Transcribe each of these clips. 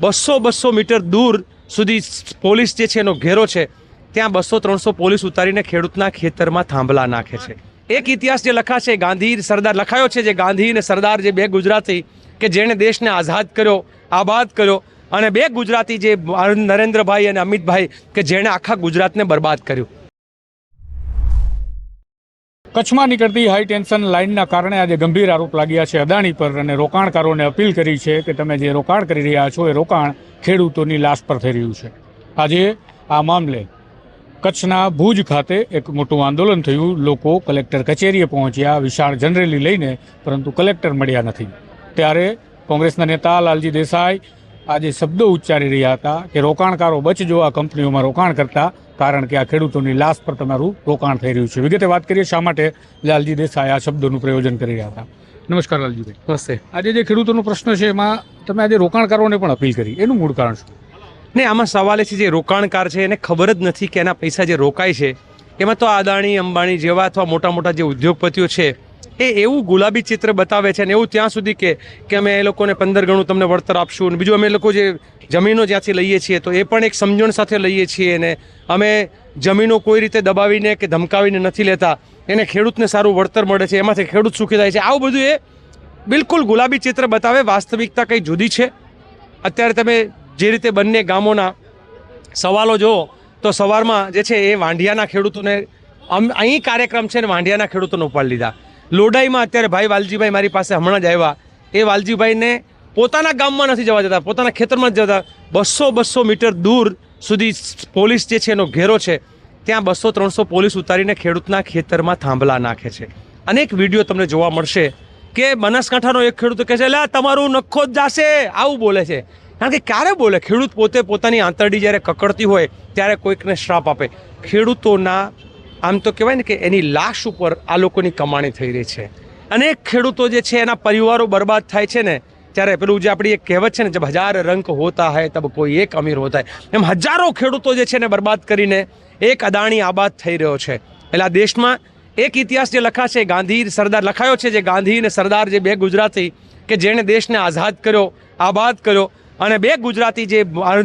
બસો બસો મીટર દૂર સુધી પોલીસ જે છે એનો ઘેરો છે, ત્યાં બસો ત્રણસો પોલીસ ઉતારીને ખેડૂતના ખેતરમાં થાંભલા નાખે છે. એક ઇતિહાસ જે લખાશે ગાંધી સરદાર લખાયો છે જે ગાંધી અને સરદાર જે બે ગુજરાતી કે જેણે દેશને આઝાદ કર્યો, આબાદ કર્યો અને બે ગુજરાતી જે નરેન્દ્રભાઈ અને અમિતભાઈ કે જેણે આખા ગુજરાતને બરબાદ કર્યું. કચ્છમાં નીકળતી હાઈ ટેન્શન લાઇનના કારણે આજે ગંભીર આરોપ લાગ્યા છે. અદાણી પર અને રોકાણકારોને અપીલ કરી છે કે તમે જે રોકાણ કરી રહ્યા છો એ રોકાણ ખેડૂતોની લાશ પર થઈ રહ્યું છે. આજે આ મામલે કચ્છના ભુજ ખાતે એક મોટું આંદોલન થયું. લોકો કલેક્ટર કચેરીએ પહોંચ્યા, વિશાળ જનરેલી લઈને, પરંતુ કલેક્ટર મળ્યા નથી. ત્યારે કોંગ્રેસના નેતા લાલજી દેસાઈ આજે શબ્દો ઉચ્ચારી રહ્યા હતા કે રોકાણકારો બચજો આ કંપનીઓમાં રોકાણ કરતા કારણ કે આ ખેડૂતોની લાશ પર તમારું રોકાણ થઈ રહ્યું છે. વિગતે વાત કરીએ શા માટે લાલજી દેસાઈ આ શબ્દોનું પ્રયોજન કરી રહ્યા હતા. નમસ્કાર લાલજીભાઈ. નમસ્તે. આજે જે ખેડૂતોનો પ્રશ્ન છે એમાં તમે આજે રોકાણકારોને પણ અપીલ કરી. એનું મૂળ કારણ શું? ને આમાં સવાલ એ છે જે રોકાણકાર છે એને ખબર જ નથી કે એના પૈસા જે રોકાય છે એમાં તો અદાણી અંબાણી જેવા અથવા મોટા મોટા જે ઉદ્યોગપતિઓ છે એ એવું ગુલાબી ચિત્ર બતાવે છે અને એવું ત્યાં સુધી કે કે અમે એ લોકોને પંદર ગણું તમને વળતર આપશું અને બીજું અમે લોકો જે જમીનો જ્યાંથી લઈએ છીએ તો એ પણ એક સમજણ સાથે લઈએ છીએ અને અમે જમીનો કોઈ રીતે દબાવીને કે ધમકાવીને નથી લેતા, એને ખેડૂતને સારું વળતર મળે છે, એમાંથી ખેડૂત સુખી થાય છે. આવું બધું એ બિલકુલ ગુલાબી ચિત્ર બતાવે, વાસ્તવિકતા કંઈ જુદી છે? અત્યારે તમે જે રીતે બંને ગામોના સવાલો જુઓ, તો સવારમાં જે છે એ વાંઢિયાના ખેડૂતોને અહીં કાર્યક્રમ છે ને વાંઢિયાના ખેડૂતોને ઉપાડી લીધા. લોડાઈમાં અત્યારે ભાઈ વાલજીભાઈ મારી પાસે હમણાં જ આવ્યા. એ વાલજીભાઈને પોતાના ગામમાં નથી જવા જતા પોતાના ખેતરમાં જ જતા. બસો બસો મીટર દૂર સુધી પોલીસ જે છે એનો ઘેરો છે, ત્યાં બસો ત્રણસો પોલીસ ઉતારીને ખેડૂતના ખેતરમાં થાંભલા નાખે છે. અનેક વીડિયો તમને જોવા મળશે કે બનાસકાંઠાનો એક ખેડૂત કહે છે એટલે તમારું નખો જ જાશે. આવું બોલે છે. કારણ કે ક્યારે બોલે? ખેડૂત પોતે પોતાની આંતરડી જ્યારે કકડતી હોય ત્યારે કોઈકને શ્રાપ આપે. ખેડૂતોના આમ તો કહેવાય ને કે એની લાશ ઉપર આ લોકોની કમાણી થઈ રહી છે. અનેક ખેડૂતો જે છે એના પરિવારો બરબાદ થાય છે ને, ત્યારે પેલું જે આપણી એક કહેવત છે ને, જબ હજાર રંક હોતા હૈ, તબ કોઈ એક અમીર હોતા એમ હજારો ખેડૂતો જે છે એને બરબાદ કરીને એક અદાણી આબાદ થઈ રહ્યો છે. એટલે આ દેશમાં એક ઇતિહાસ જે લખાશે ગાંધી સરદાર લખાયો છે જે ગાંધી અને સરદાર જે બે ગુજરાતી કે જેણે દેશને આઝાદ કર્યો, આબાદ કર્યો અને બે ગુજરાતી જે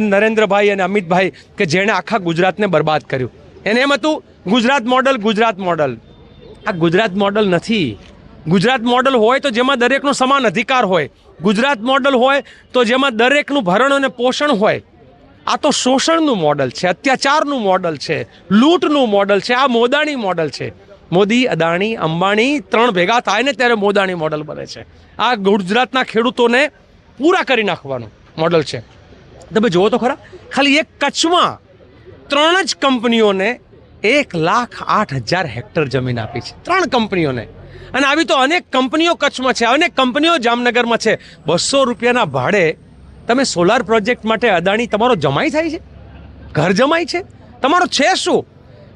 નરેન્દ્રભાઈ અને અમિતભાઈ કે જેણે આખા ગુજરાતને બરબાદ કર્યું. એને એમ હતું, ગુજરાત મોડલ ગુજરાત મોડલ આ ગુજરાત મોડલ નથી. ગુજરાત મોડલ હોય તો જેમાં દરેકનો સમાન અધિકાર હોય. ગુજરાત મોડલ હોય તો જેમાં દરેકનું ભરણ અને પોષણ હોય. આ તો શોષણનું મોડલ છે, અત્યાચારનું મોડલ છે, લૂંટનું મોડલ છે, આ મોદાણી મોડલ છે. મોદી, અદાણી, અંબાણી ત્રણ ભેગા થાય ને ત્યારે મોદાણી મોડલ બને છે. આ ગુજરાતના ખેડૂતોને પૂરા કરી નાખવાનું મોડલ છે. તમે જુઓ તો ખરા, ખાલી એક કચ્છમાં ત્રણ જ કંપનીઓને એક લાખ આઠ હજાર હેક્ટર જમીન આપી છે. ત્રણ કંપનીઓને. અને આવી તો અનેક કંપનીઓ કચ્છમાં છે, અનેક કંપનીઓ જામનગરમાં છે. બસો રૂપિયાના ભાડે તમે સોલાર પ્રોજેક્ટ માટે અદાણી તમારો જમાઈ થાય છે? ઘર જમાઈ છે? તમારો છે શું?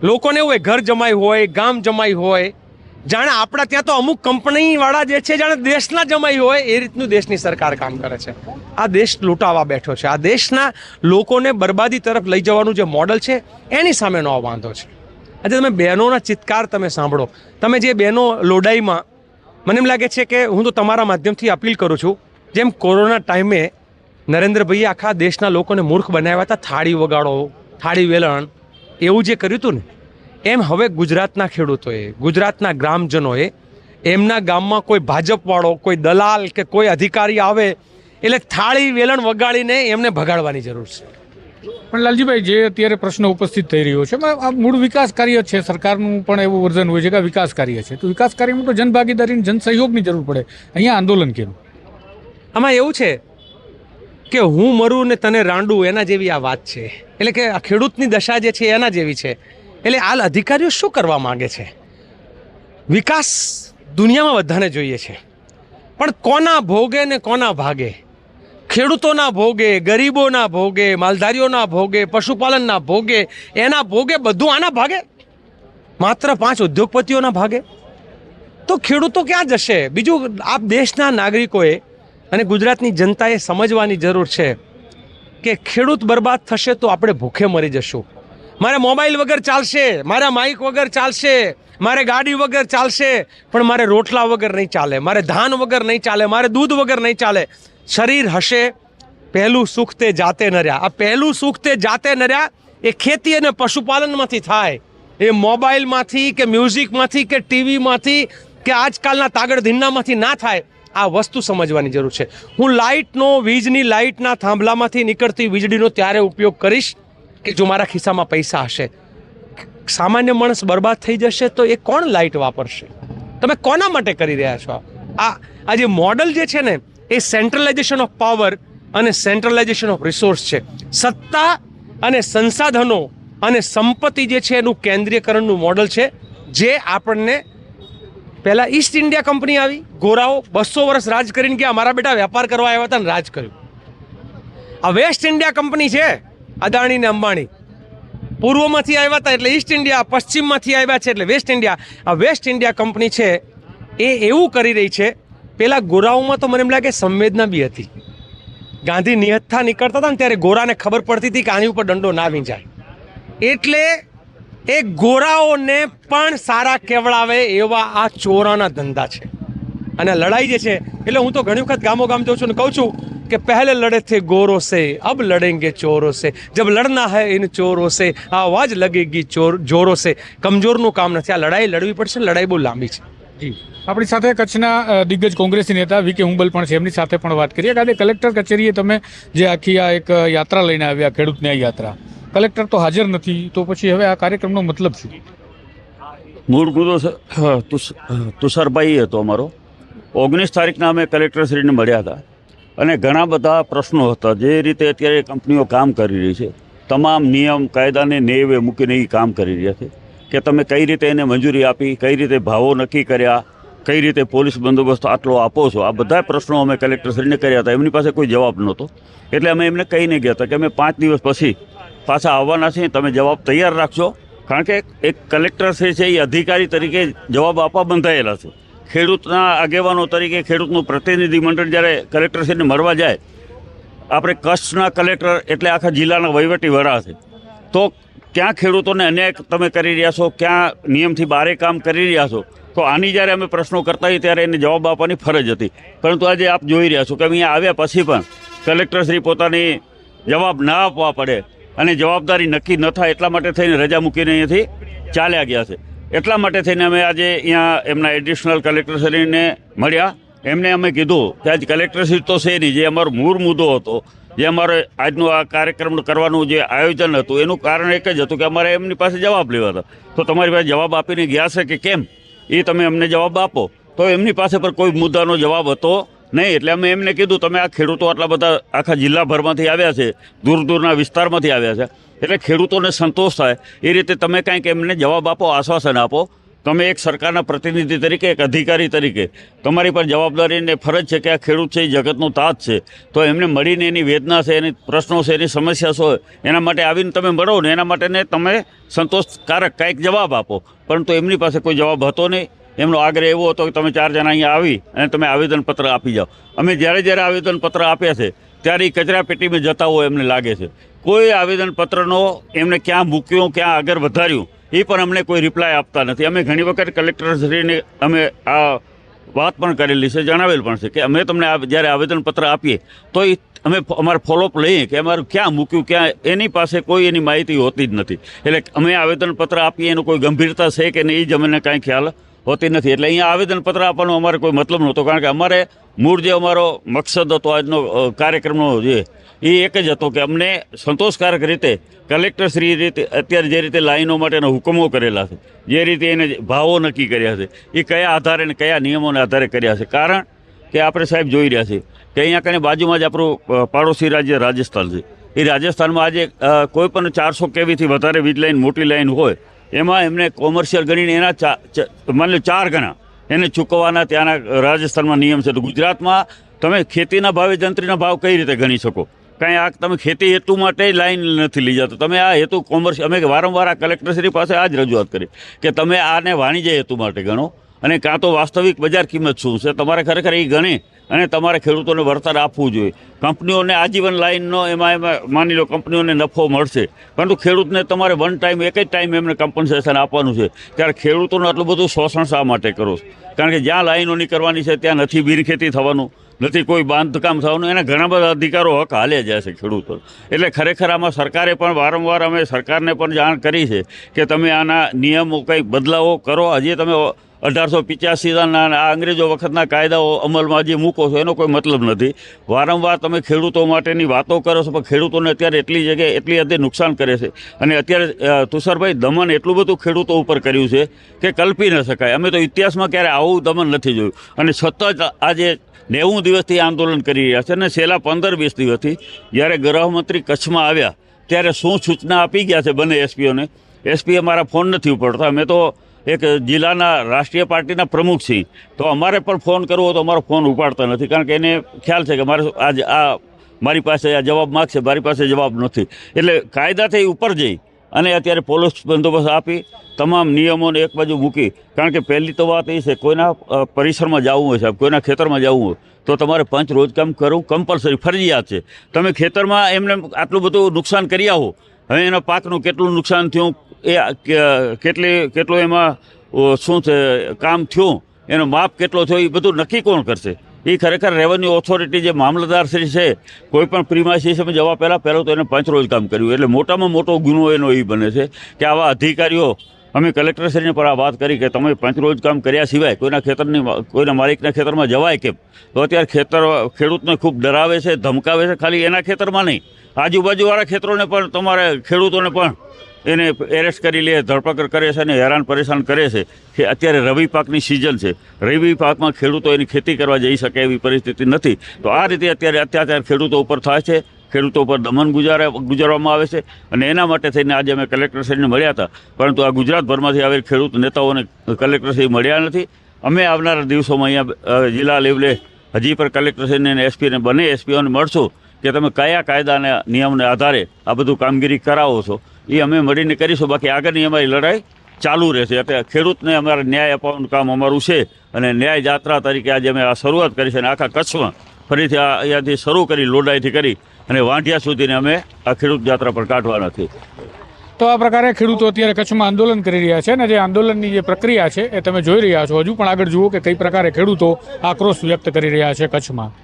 લોકોને એવું ઘર જમાઈ હોય, ગામ જમાઈ હોય જાણે આપણા ત્યાં તો અમુક કંપનીવાળા જે છે, જાણે દેશના જમાઈ હોય, એ રીતનું દેશની સરકાર કામ કરે છે. આ દેશ લૂંટાવા બેઠો છે. આ દેશના લોકોને બરબાદી તરફ લઈ જવાનું જે મોડલ છે, એની સામેનો આ વાંધો છે. આજે તમે બહેનોના ચિત્કાર તમે સાંભળો. તમે જે બહેનો લોડાઈમાં, મને એમ લાગે છે કે હું તો તમારા માધ્યમથી અપીલ કરું છું, જેમ કોરોના ટાઈમે નરેન્દ્રભાઈએ આખા દેશના લોકોને મૂર્ખ બનાવ્યા હતા, થાળી વગાડો, થાળી વેલણ, એવું જે કર્યું હતું ને એમ હવે ગુજરાતના ખેડૂતોએ ગુજરાતના ગ્રામજનોએ એમના ગામમાં કોઈ ભાજપવાળો કોઈ દલાલ કે કોઈ અધિકારી આવે એટલે થાળી વેલણ વગાડીને એમને ભગાડવાની જરૂર છે. પણ લાલજીભાઈ જે અત્યારે પ્રશ્ન ઉપસ્થિત થઈ રહ્યો છે આ મૂળ વિકાસ કાર્ય છે સરકારનું પણ એવું વર્ઝન હોય છે કે વિકાસ કાર્ય છે. તો વિકાસ કાર્યમાં તો જનભાગીદારી જન સહયોગની જરૂર પડે. અહીંયા આંદોલન કર્યું આમાં એવું છે કે હું મરું ને તને રાંડું એના જેવી આ વાત છે. એટલે કે આ ખેડૂતની દશા જે છે એના જેવી છે. એટલે હાલ અધિકારીઓ શું કરવા માગે છે? વિકાસ દુનિયામાં બધાને જોઈએ છે. પણ કોના ભોગે ને કોના ભાગે? ખેડૂતોના ભોગે, ગરીબોના ભોગે, માલધારીઓના ભોગે, પશુપાલનના ભોગે, એના ભોગે બધું આના ભાગે? માત્ર પાંચ ઉદ્યોગપતિઓના ભાગે? તો ખેડૂતો ક્યાં જશે? બીજું, આપ દેશના નાગરિકોએ અને ગુજરાતની જનતાએ સમજવાની જરૂર છે કે ખેડૂત બરબાદ થશે તો આપણે ભૂખે મરી જશું. મારે મોબાઈલ વગર ચાલશે, મારા માઇક વગર ચાલશે, મારે ગાડી વગર ચાલશે, પણ મારે રોટલા વગર નહીં ચાલે, મારે ધાન વગર નહીં ચાલે, મારે દૂધ વગર નહીં ચાલે. શરીર હશે, પહેલું સુખ તે જાતે નર્યા. આ પહેલું સુખ તે જાતે નર્યા, એ ખેતી અને પશુપાલનમાંથી થાય. એ મોબાઈલમાંથી કે મ્યુઝિકમાંથી કે ટીવીમાંથી કે આજકાલના તાગડ ધીન્નામાંથી ના થાય. આ વસ્તુ સમજવાની જરૂર છે. હું લાઇટનો, વીજની લાઇટના થાંભલામાંથી નીકળતી વીજળીનો ત્યારે ઉપયોગ કરીશ. કે જો મારા ખિસ્સામાં પૈસા હશે? સામાન્ય માણસ બરબાદ થઈ જશે તો એ કોણ લાઇટ વાપરશે? તમે કોના માટે કરી રહ્યા છો? આ આ જે મોડલ જે છે ને, એ સેન્ટ્રલાઇઝેશન ઓફ પાવર અને સેન્ટ્રલાઇઝેશન ઓફ રિસોર્સ છે. સત્તા અને સંસાધનો અને સંપત્તિ જે છે એનું કેન્દ્રીયકરણનું મોડલ છે, જે આપણને પહેલાં ઈસ્ટ ઇન્ડિયા કંપની આવી, ગોરાઓ બસો વર્ષ રાજ કરીને ગયા, મારા બેટા વેપાર કરવા આવ્યા હતા ને રાજ કર્યું. આ વેસ્ટ ઇન્ડિયા કંપની છે અદાણી ને અંબાણી. પૂર્વમાંથી આવ્યા હતા એટલે ઈસ્ટ ઇન્ડિયા પશ્ચિમમાંથી આવ્યા છે એટલે વેસ્ટ ઇન્ડિયા આ વેસ્ટ ઇન્ડિયા કંપની છે, એ એવું કરી રહી છે, પેલા ગોરાઓમાં તો મને એમ લાગે સંવેદના બી હતી. ગાંધી નિહત્થા નીકળતા હતા ને ત્યારે ગોરાને ખબર પડતી હતી કે આની ઉપર દંડો ના વીંજાય. એટલે એ ગોરાઓને પણ સારા કેવડાવે એવા આ ચોરાના ધંધા છે. અને લડાઈ જે છે, એટલે હું તો ઘણી વખત ગામો ગામ જઉં છું ને કહું છું કે પહેલે લડે થે ગોરો સે અબ લડેંગે ચોરો સે જબ લડના હૈ ઇન ચોરો સે આવાજ લગેગી ચોર જોરો છે કમજોરનું કામ નથી આ લડાઈ લડવી પડશે લડાઈ બહુ લાંબી છે જી. આપણી સાથે કચ્છના દિગ્ગજ કોંગ્રેસી નેતા વી કે હુંબલ પણ છે. એમની સાથે પણ વાત કરીએ. કાલે કલેક્ટર કચેરીએ તમે જે આખી આ એક યાત્રા લઈને આવ્યા ખેડૂત ન્યાય યાત્રા. કલેક્ટર તો હાજર નથી. તો પછી હવે આ કાર્યક્રમનો મતલબ શું? મૂળ મુદ્દો તુષારભાઈ હતો અમારો. ઓગણીસ તારીખના અમે કલેક્ટરશ્રીને મળ્યા હતા. અને ઘણા બધા પ્રશ્નો હતા જે રીતે અત્યારે કંપનીઓ કામ કરી રહી છે. તમામ નિયમ, કાયદાને નેવે મૂકીને એ કામ કરી રહ્યા છે કે તમે કઈ રીતે એને મંજૂરી આપી, કઈ રીતે ભાવો નક્કી કર્યા, કઈ રીતે પોલીસ બંદોબસ્ત આટલો આપો છો, આ બધા પ્રશ્નો અમે કલેક્ટરશ્રીને કર્યા હતા. એમની પાસે કોઈ જવાબ નહોતો. એટલે અમે એમને કહીને ગયા હતા કે અમે પાંચ દિવસ પછી પાછા આવવાના છીએ, તમે જવાબ તૈયાર રાખજો. કારણ કે એક કલેક્ટર છે છે, એ અધિકારી તરીકે જવાબ આપવા બંધાયેલા છે. ખેડૂતના આગેવાનો તરીકે ખેડૂતનું પ્રતિનિધિ મંડળ જ્યારે કલેક્ટરશ્રીને મળવા જાય, આપણે કચ્છના કલેક્ટર એટલે આખા જિલ્લાના વહીવટી વડા છે. તો ક્યાં ખેડૂતોને અન્યાય તમે કરી રહ્યા છો, ક્યાં નિયમથી બારે કામ કરી રહ્યા છો? તો આની જ્યારે અમે પ્રશ્નો કરતા હોઈએ ત્યારે એને જવાબ આપવાની ફરજ હતી. પરંતુ આજે આપ જોઈ રહ્યા છો કે અહીંયા આવ્યા પછી પણ કલેક્ટરશ્રી પોતાની જવાબ ના આપવા પડે અને જવાબદારી નક્કી ન થાય એટલા માટે થઈને રજા મૂકીને અહીંયાથી ચાલ્યા ગયા છે. એટલા માટે થઈને અમે આજે અહીંયા એમના એડિશનલ કલેક્ટરશ્રીને મળ્યા. એમને અમે કીધું કે આજ કલેક્ટરશ્રી તો છે નહીં, જે અમારો મૂળ મુદ્દો હતો, જે અમારે આજનો આ કાર્યક્રમ કરવાનું જે આયોજન હતું, એનું કારણ એક જ હતું કે અમારે એમની પાસે જવાબ લેવા હતા. તો તમારી પાસે જવાબ આપીને ગયા છે કે કેમ? એ તમે અમને જવાબ આપો. તો એમની પાસે પર કોઈ મુદ્દાનો જવાબ હતો નહીં, એટલે અમે એમને કીધું, તમે આ ખેડૂતો આટલા બધા આખા જિલ્લાભરમાંથી આવ્યા છે, દૂર દૂરના વિસ્તારમાંથી આવ્યા છે, એટલે ખેડૂતોને સંતોષ થાય. એ રીતે તમે કાંઈક એમને જવાબ આપો, આશ્વાસન આપો. તમે એક સરકારના પ્રતિનિધિ તરીકે, એક અધિકારી તરીકે, તમારી પર જવાબદારી અને ફરજ છે કે આ ખેડૂત છે, એ જગતનો તાજ છે. તો એમને મળીને એની વેદના છે, એની પ્રશ્નો છે, એની સમસ્યા છે, એના માટે આવીને તમે મળો ને, એના માટેને તમે સંતોષકારક કાંઈક જવાબ આપો. પરંતુ એમની પાસે કોઈ જવાબ હતો નહીં. એમનો આગ્રહ એવો હતો કે તમે ચાર જણા અહીંયા આવી અને તમે આવેદનપત્ર આપી જાઓ. અમે જ્યારે જ્યારે આવેદનપત્ર આપ્યા છે, ત્યારે એ કચરા જતા હોય એમને લાગે છે. કોઈ આવેદનપત્રનો એમને ક્યાં મૂક્યું, ક્યાં આગળ વધાર્યું એ પણ અમને કોઈ રિપ્લાય આપતા નથી. અમે ઘણી વખત કલેક્ટરશ્રીને અમે આ વાત પણ કરેલી છે, જણાવેલ પણ છે કે અમે તમને જ્યારે આવેદનપત્ર આપીએ, તો એ અમે અમારે ફોલોઅપ લઈએ કે અમારું ક્યાં મૂક્યું, ક્યાં, એની પાસે કોઈ એની માહિતી હોતી જ નથી. એટલે અમે આવેદનપત્ર આપીએ એનું કોઈ ગંભીરતા છે કે નહીં એ જ અમને કાંઈ ખ્યાલ હોતી નથી. એટલે અહીંયા આવેદનપત્ર આપવાનો અમારે કોઈ મતલબ નહોતો, કારણ કે અમારે મૂળ જે અમારો મકસદ હતો આજનો કાર્યક્રમનો જે, એ એક જ હતો કે અમને સંતોષકારક રીતે કલેક્ટરશ્રી રીતે, અત્યારે જે રીતે લાઈનો માટેના હુકમો કરેલા છે, જે રીતે એને ભાવો નક્કી કર્યા છે, એ કયા આધારે અને કયા નિયમોના આધારે કર્યા છે. કારણ કે આપણે સાહેબ જોઈ રહ્યા છીએ કે અહીંયા કને બાજુમાં જ આપણું પાડોશી રાજ્ય રાજસ્થાન છે. એ રાજસ્થાનમાં આજે કોઈ પણ ચારસો કેવીથી વધારે વીજ લાઈન મોટી લાઈન હોય એમાં એમને કોમર્શિયલ ગણીને એના માની લો ચાર ગણા. એને ચૂકવવાના ત્યાંના રાજસ્થાનમાં નિયમ છે. તો ગુજરાતમાં તમે ખેતીના ભાવે જંત્રીના ભાવ કઈ રીતે ગણી શકો? કાંઈ આ તમે ખેતી હેતુ માટે લાઈન નથી લઈ જતો. તમે આ હેતુ કોમર્સ અમે વારંવાર આ કલેક્ટરશ્રી પાસે આ જ રજૂઆત કરી કે તમે આને વાણિજ્ય હેતુ માટે ગણો. અને કાં તો વાસ્તવિક બજાર કિંમત શું છે? તમારે ખરેખર એ ગણે. અને તમારે ખેડૂતોને વળતર આપવું જોઈએ. કંપનીઓને આજીવન લાઇનનો એમાં એમાં માની લો કંપનીઓને નફો મળશે. પરંતુ ખેડૂતને તમારે વન ટાઈમ એક જ ટાઈમ એમને કમ્પન્સેશન આપવાનું છે. ત્યારે ખેડૂતોનું આટલું બધું શોષણ શા માટે કરો કારણ કે જ્યાં લાઇનોની કરવાની છે, ત્યાં નથી બિનખેતી થવાનું, નથી કોઈ બાંધકામ થવાનું. એના ઘણા બધા અધિકારો હક હાલે જાય છે ખેડૂતો. એટલે ખરેખર આમાં સરકારે પણ વારંવાર અમે સરકારને પણ જાણ કરી છે કે તમે આના નિયમો કંઈક બદલાવો કરો. હજી તમે અઢારસો પિચ્યાસીના આ અંગ્રેજો વખતના કાયદાઓ અમલમાં જે મૂકો છો, એનો કોઈ મતલબ નથી. વારંવાર તમે ખેડૂતો માટેની વાતો કરો છો, પણ ખેડૂતોને અત્યારે એટલી જગ્યાએ એટલી હદે નુકસાન કરે છે. અને અત્યારે તુષારભાઈ, દમન એટલું બધું ખેડૂતો ઉપર કર્યું છે કે કલ્પી ન શકાય. અમે તો ઇતિહાસમાં ક્યારે આવું દમન નથી જોયું. અને સતત આજે નેવું દિવસથી આંદોલન કરી રહ્યા છે અને છેલ્લા પંદર વીસ દિવસથી જ્યારે ગૃહમંત્રી કચ્છમાં આવ્યા, ત્યારે શું સૂચના આપી ગયા છે બંને એસપીઓને? એસપીએ મારા ફોન નથી ઉપડતા. અમે તો એક જિલ્લાના રાષ્ટ્રીય પાર્ટીના પ્રમુખ છીએ. તો અમારે પણ ફોન કરવો તો અમારો ફોન ઉપાડતા નથી. કારણ કે એને ખ્યાલ છે કે મારે આજ આ મારી પાસે આ જવાબ માગશે, મારી પાસે જવાબ નથી. એટલે કાયદાથી ઉપર જઈ અને અત્યારે પોલીસ બંદોબસ્ત આપી, તમામ નિયમોને એક બાજુ મૂકી. કારણ કે પહેલી તો વાત એ છે, કોઈના પરિસરમાં જવું હોય સાહેબ, કોઈના ખેતરમાં જવું હોય, તો તમારે પંચ રોજકામ કરવું કમ્પલસરી ફરજિયાત છે. તમે ખેતરમાં એમને આટલું બધું નુકસાન કરી આવો હવે એના પાકનું કેટલું નુકસાન થયું એ કેટલી, કેટલું એમાં શું છે, કામ થયું, એનો માપ કેટલો થયો, એ બધું નક્કી કોણ કરશે? એ ખરેખર રેવન્યુ ઓથોરિટી જે મામલતદાર શ્રી છે, કોઈ પણ પ્રિમાઇસીસમાં જવા પહેલાં પહેલાં તો એને પંચરોજ કામ કર્યું. એટલે મોટામાં મોટો ગુનો એનો એ બને છે કે આવા અધિકારીઓ, અમે કલેક્ટરશ્રીને પણ આ વાત કરી કે તમે પંચરોજ કામ કર્યા સિવાય કોઈના ખેતરની, કોઈના માલિકના ખેતરમાં જવાય કેમ? તો અત્યારે ખેતર, ખેડૂતને ખૂબ ડરાવે છે, ધમકાવે છે, ખાલી એના ખેતરમાં નહીં. આજુબાજુવાળા ખેતરોને પણ, તમારે ખેડૂતોને પણ એને એરેસ્ટ કરી લે, ધરપકડ કરે છે અને હેરાન પરેશાન કરે છે કે અત્યારે રવિ પાકની સિઝન છે. રવિ પાકમાં ખેડૂતો એની ખેતી કરવા જઈ શકે એવી પરિસ્થિતિ નથી. તો આ રીતે અત્યારે અત્યાચાર ખેડૂતો ઉપર થાય છે. ખેડૂતો ઉપર દમન ગુજારે, ગુજારવામાં આવે છે. અને એના માટે થઈને આજે અમે કલેક્ટરશ્રીને મળ્યા હતા. પરંતુ આ ગુજરાતભરમાંથી આવેલ ખેડૂત નેતાઓને કલેક્ટરશ્રી મળ્યા નથી. અમે આવનારા દિવસોમાં અહીંયા જિલ્લા લેવલે હજી પણ કલેક્ટરશ્રીને અને એસપીને બંને એસપીઓને મળશું કે તમે કયા કાયદાના નિયમને આધારે આ બધું કામગીરી કરાવો છો. એ અમે મળીને કરીશું. બાકી આગળની અમારી લડાઈ ચાલુ રહેશે. એટલે ખેડૂતને અમારે ન્યાય અપાવવાનું કામ અમારું છે અને ન્યાય જાત્રા તરીકે આજે અમે આ શરૂઆત કરી છે અને આખા કચ્છમાં ફરીથી આ અહીંયાથી શરૂ કરી, લોડાઈથી કરી અને વાંઢિયા સુધીને અમે આ ખેડૂત જાત્રા પર કાઢવાના નથી તો આ પ્રકારે ખેડૂતો અત્યારે કચ્છમાં આંદોલન કરી રહ્યા છે અને જે આંદોલનની જે પ્રક્રિયા છે એ તમે જોઈ રહ્યા છો. હજુ પણ આગળ જુઓ કે કઈ પ્રકારે ખેડૂતો આક્રોશ વ્યક્ત કરી રહ્યા છે કચ્છમાં.